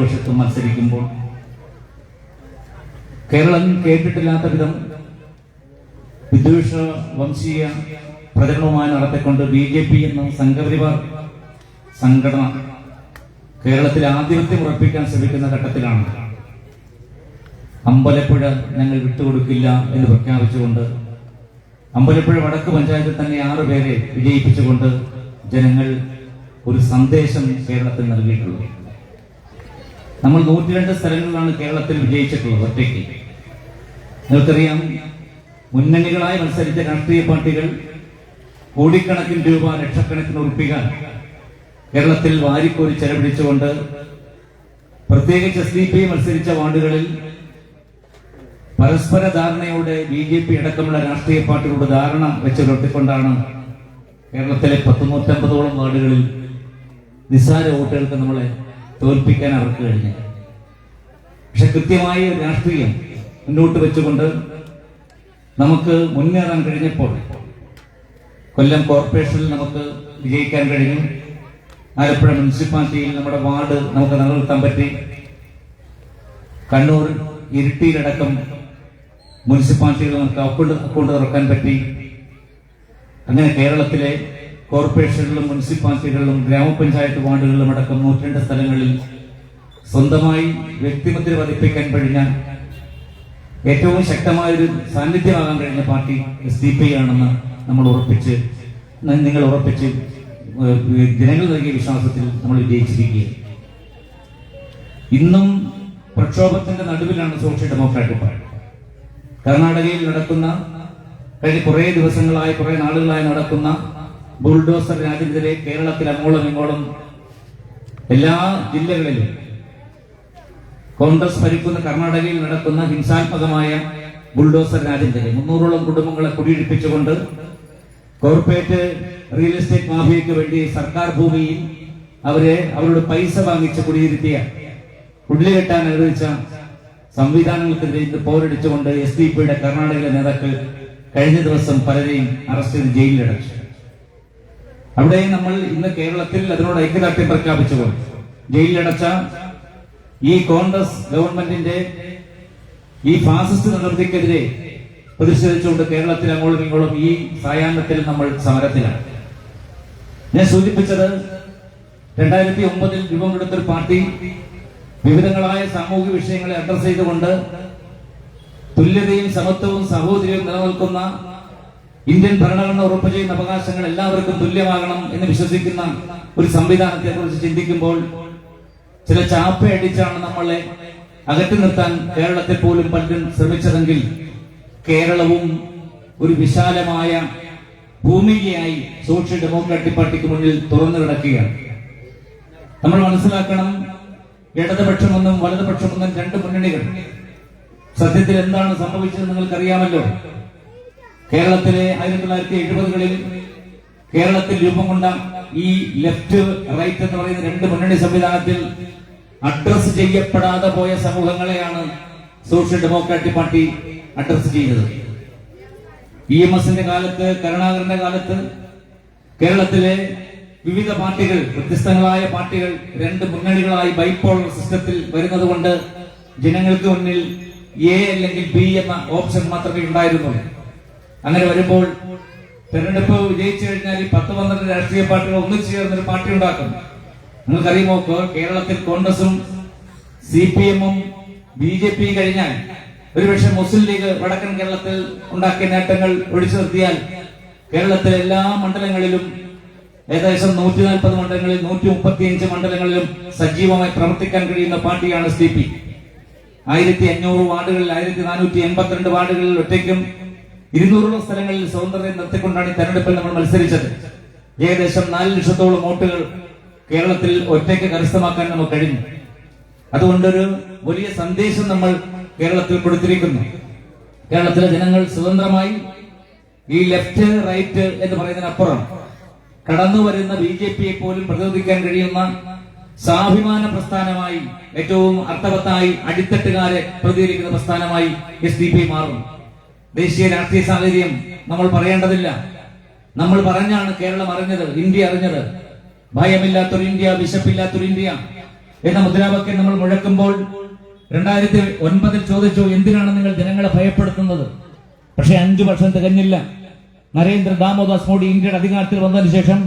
വശത്തും മത്സരിക്കുമ്പോൾ കേരളം കേട്ടിട്ടില്ലാത്ത വിധം വിദ്വേഷ വംശീയ പ്രചരണവുമായി നടത്തിക്കൊണ്ട് ബി ജെ പി എന്ന സംഘപരിവാർ സംഘടന കേരളത്തിൽ ആധിപത്യം ഉറപ്പിക്കാൻ ശ്രമിക്കുന്ന ഘട്ടത്തിലാണ്. അമ്പലപ്പുഴ ഞങ്ങൾ വിട്ടുകൊടുക്കില്ല എന്ന് പ്രഖ്യാപിച്ചുകൊണ്ട് അമ്പലപ്പുഴ വടക്ക് പഞ്ചായത്തിൽ തന്നെ ആറ് പേരെ വിജയിപ്പിച്ചുകൊണ്ട് ജനങ്ങൾ ഒരു സന്ദേശം കേരളത്തിൽ നൽകിയിട്ടുള്ളത്. നമ്മൾ നൂറ്റിരണ്ട് സ്ഥലങ്ങളിലാണ് കേരളത്തിൽ വിജയിച്ചിട്ടുള്ളത് ഒറ്റയ്ക്ക്. നിങ്ങൾക്കറിയാം മുന്നണികളായി മത്സരിച്ച രാഷ്ട്രീയ പാർട്ടികൾ കോടിക്കണക്കിന് രൂപ ലക്ഷക്കണക്കിന് ഉറപ്പിക കേരളത്തിൽ വാരിക്കോരി ചെലവഴിച്ചുകൊണ്ട് പ്രത്യേകിച്ച് എസ് ഡി പി മത്സരിച്ച വാർഡുകളിൽ പരസ്പര ധാരണയോടെ ബി ജെ പി അടക്കമുള്ള രാഷ്ട്രീയ പാർട്ടികളുടെ ധാരണ വെച്ച് നിർത്തിക്കൊണ്ടാണ് കേരളത്തിലെ പത്തുനൂറ്റമ്പതോളം വാർഡുകളിൽ നിസ്സാര വോട്ടുകൾക്ക് നമ്മളെ തോൽപ്പിക്കാൻ അവർക്ക് കഴിഞ്ഞു. പക്ഷെ കൃത്യമായ രാഷ്ട്രീയം മുന്നോട്ട് വെച്ചുകൊണ്ട് നമുക്ക് മുന്നേറാൻ കഴിഞ്ഞപ്പോൾ കൊല്ലം കോർപ്പറേഷനിൽ നമുക്ക് വിജയിക്കാൻ കഴിഞ്ഞു. ആലപ്പുഴ മുനിസിപ്പാലിറ്റിയിൽ നമ്മുടെ വാർഡ് നമുക്ക് നിലനിർത്താൻ പറ്റി. കണ്ണൂർ ഇരിട്ടിയിലടക്കം മുനിസിപ്പാലിറ്റികൾ നമുക്ക് അക്കൗണ്ട് അക്കൗണ്ട് തുറക്കാൻ പറ്റി. അങ്ങനെ കേരളത്തിലെ കോർപ്പറേഷനുകളിലും മുനിസിപ്പാലിറ്റികളിലും ഗ്രാമപഞ്ചായത്ത് വാർഡുകളിലും അടക്കം നൂറ്റിരണ്ട് സ്ഥലങ്ങളിൽ സ്വന്തമായി വ്യക്തിമുദ്ര പതിപ്പിക്കാൻ കഴിഞ്ഞ ഏറ്റവും ശക്തമായ ഒരു സാന്നിധ്യമാകാൻ കഴിഞ്ഞ പാർട്ടി എസ് ഡി പി ആണെന്ന് നമ്മൾ ഉറപ്പിച്ച് നിങ്ങൾ ഉറപ്പിച്ച് ജനങ്ങൾ നൽകിയ വിശ്വാസത്തിൽ നമ്മൾ വിജയിച്ചിരിക്കുകയാണ്. ഇന്നും പ്രക്ഷോഭത്തിന്റെ നടുവിലാണ് സോഷ്യൽ ഡെമോക്രാറ്റിക് പാർട്ടി. കർണാടകയിൽ നടക്കുന്ന കഴിഞ്ഞ കുറേ ദിവസങ്ങളായി കുറേ നാളുകളായി നടക്കുന്ന ബുൾഡോസർ രാജ്യത്തിലെ കേരളത്തിൽ അങ്ങോളം ഇങ്ങോളം എല്ലാ ജില്ലകളിലും കോൺഗ്രസ് ഭരിക്കുന്ന കർണാടകയിൽ നടക്കുന്ന ഹിംസാത്മകമായ ബുൾഡോസർ രാജ്യത്തിലെ മുന്നൂറോളം കുടുംബങ്ങളെ കുടിയിടിപ്പിച്ചുകൊണ്ട് കോർപ്പറേറ്റ് റിയൽ എസ്റ്റേറ്റ് മാഫിയയ്ക്ക് വേണ്ടി സർക്കാർ ഭൂമിയിൽ അവരെ അവരുടെ പൈസ വാങ്ങിച്ച് കുടിയിരുത്തിയ ഉള്ളിലെട്ടാൻ അനുവദിച്ച സംവിധാനങ്ങൾക്കെതിരെ ഇന്ന് പോരടിച്ചുകൊണ്ട് എസ് ഡി പിയുടെ കർണാടകയിലെ നേതാക്കൾ കഴിഞ്ഞ ദിവസം പലരെയും അറസ്റ്റ് ചെയ്ത് ജയിലിലടച്ചു. അവിടെ നമ്മൾ ഇന്ന് കേരളത്തിൽ അതിനോട് ഐക്യദാർഢ്യം പ്രഖ്യാപിച്ചുകൊണ്ട് ജയിലിലടച്ച ഈ കോൺഗ്രസ് ഗവൺമെന്റിന്റെ ഈ ഫാസിസ്റ്റ് നിർവൃത്തിക്കെതിരെ പ്രതിഷേധിച്ചുകൊണ്ട് കേരളത്തിൽ അങ്ങോട്ടും ഇങ്ങോട്ടും ഈ സായാഹ്നത്തിൽ നമ്മൾ സമരത്തിലാണ്. ഞാൻ സൂചിപ്പിച്ചത് രണ്ടായിരത്തി ഒമ്പതിൽ രൂപം കൊടുത്തൊരു പാർട്ടി വിവിധങ്ങളായ സാമൂഹിക വിഷയങ്ങളെ അഡ്രസ് ചെയ്തുകൊണ്ട് തുല്യതയും സമത്വവും സഹോദര്യവും നിലനിൽക്കുന്ന ഇന്ത്യൻ ഭരണഘടന ഉറപ്പു ചെയ്യുന്ന അവകാശങ്ങൾ എല്ലാവർക്കും തുല്യമാകണം എന്ന് വിശ്വസിക്കുന്ന ഒരു സംവിധാനത്തെ കുറിച്ച് ചിന്തിക്കുമ്പോൾ ചില ചാപ്പയടിച്ചാണ് നമ്മളെ അകറ്റി നിർത്താൻ കേരളത്തെ പോലും പലരും ശ്രമിച്ചതെങ്കിൽ കേരളവും ഒരു വിശാലമായ ഭൂമികയായി സോഷ്യൽ ഡെമോക്രാറ്റിക് പാർട്ടിക്ക് മുന്നിൽ തുറന്നു കിടക്കുകയാണ്. നമ്മൾ മനസ്സിലാക്കണം ഇടതുപക്ഷമെന്നും വലതുപക്ഷമെന്നും രണ്ട് മുന്നണികൾ. സത്യത്തിൽ എന്താണ് സംഭവിച്ചത് നിങ്ങൾക്കറിയാമല്ലോ. കേരളത്തിലെ ആയിരത്തി തൊള്ളായിരത്തി എഴുപതുകളിൽ കേരളത്തിൽ രൂപം കൊണ്ട ഈ ലെഫ്റ്റ് റൈറ്റ് എന്ന് പറയുന്ന രണ്ട് മുന്നണി സംവിധാനത്തിൽ അഡ്രസ് ചെയ്യപ്പെടാതെ പോയ സമൂഹങ്ങളെയാണ് സോഷ്യൽ ഡെമോക്രാറ്റിക് പാർട്ടി അഡ്രസ് ചെയ്തത്. ഇ എം എസിന്റെ കാലത്ത് കരുണാകരന്റെ കാലത്ത് കേരളത്തിലെ വിവിധ പാർട്ടികൾ വ്യത്യസ്തങ്ങളായ പാർട്ടികൾ രണ്ട് മുന്നണികളായി ബൈപ്പോളർ സിസ്റ്റത്തിൽ വരുന്നത് കൊണ്ട് ജനങ്ങൾക്ക് മുന്നിൽ എ അല്ലെങ്കിൽ ബി എന്ന ഓപ്ഷൻ മാത്രമേ ഉണ്ടായിരുന്നുള്ളൂ. അങ്ങനെ വരുമ്പോൾ തെരഞ്ഞെടുപ്പ് വിജയിച്ചു കഴിഞ്ഞാൽ ഈ പത്ത് പന്ത്രണ്ട് രാഷ്ട്രീയ പാർട്ടികൾ ഒന്നിച്ചു ചേർന്നൊരു പാർട്ടി ഉണ്ടാക്കും. നിങ്ങൾക്കറിയുമോ കേരളത്തിൽ കോൺഗ്രസും സി പി എമ്മും ബി ജെ പി കഴിഞ്ഞാൽ ഒരുപക്ഷെ മുസ്ലിം ലീഗ് വടക്കൻ കേരളത്തിൽ ഉണ്ടാക്കിയ നേട്ടങ്ങൾ ഒഴിച്ചു നിർത്തിയാൽ കേരളത്തിലെ എല്ലാ മണ്ഡലങ്ങളിലും ഏകദേശം നൂറ്റി നാൽപ്പത് മണ്ഡലങ്ങളിൽ നൂറ്റി മുപ്പത്തിയഞ്ച് മണ്ഡലങ്ങളിലും സജീവമായി പ്രവർത്തിക്കാൻ കഴിയുന്ന പാർട്ടിയാണ് സി പി. ആയിരത്തി അഞ്ഞൂറ് വാർഡുകളിൽ ആയിരത്തി നാനൂറ്റി എൺപത്തിരണ്ട് വാർഡുകളിൽ ഒറ്റയ്ക്കും ഇരുന്നൂറോളം സ്ഥലങ്ങളിൽ സ്വതന്ത്രരെ നിർത്തിക്കൊണ്ടാണ് ഈ തെരഞ്ഞെടുപ്പിൽ നമ്മൾ മത്സരിച്ചത്. ഏകദേശം നാല് ലക്ഷത്തോളം വോട്ടുകൾ കേരളത്തിൽ ഒറ്റയ്ക്ക് കരസ്ഥമാക്കാൻ നമുക്ക് കഴിഞ്ഞു. അതുകൊണ്ടൊരു വലിയ സന്ദേശം നമ്മൾ കേരളത്തിൽ കൊടുത്തിരിക്കുന്നു. കേരളത്തിലെ ജനങ്ങൾ സ്വതന്ത്രമായി ഈ ലെഫ്റ്റ് റൈറ്റ് എന്ന് പറയുന്നതിനപ്പുറം കടന്നു വരുന്ന ബി ജെ പിയെ പോലും പ്രതിരോധിക്കാൻ കഴിയുന്ന സ്വാഭിമാന പ്രസ്ഥാനമായി ഏറ്റവും അർത്ഥവത്തായി അടിത്തട്ടുകാരെ പ്രതികരിക്കുന്ന പ്രസ്ഥാനമായി എസ് ഡി പി മാറും ദേശീയ രാഷ്ട്രീയ സാഹചര്യം നമ്മൾ പറയേണ്ടതില്ല. നമ്മൾ പറഞ്ഞാണ് കേരളം അറിഞ്ഞത് ഇന്ത്യ അറിഞ്ഞത്. ഭയമില്ലാത്തൊരു ഇന്ത്യ വിശപ്പില്ലാത്തൊരു ഇന്ത്യ എന്ന മുദ്രാവാക്യം നമ്മൾ മുഴക്കുമ്പോൾ രണ്ടായിരത്തി ഒൻപതിൽ ചോദിച്ചു എന്തിനാണ് നിങ്ങൾ ജനങ്ങളെ ഭയപ്പെടുത്തുന്നത്? പക്ഷെ അഞ്ചു വർഷം തികഞ്ഞില്ല. നരേന്ദ്ര ദാമോദാസ് മോദി ഇന്ത്യയുടെ അധികാരത്തിൽ വന്നതിന് ശേഷം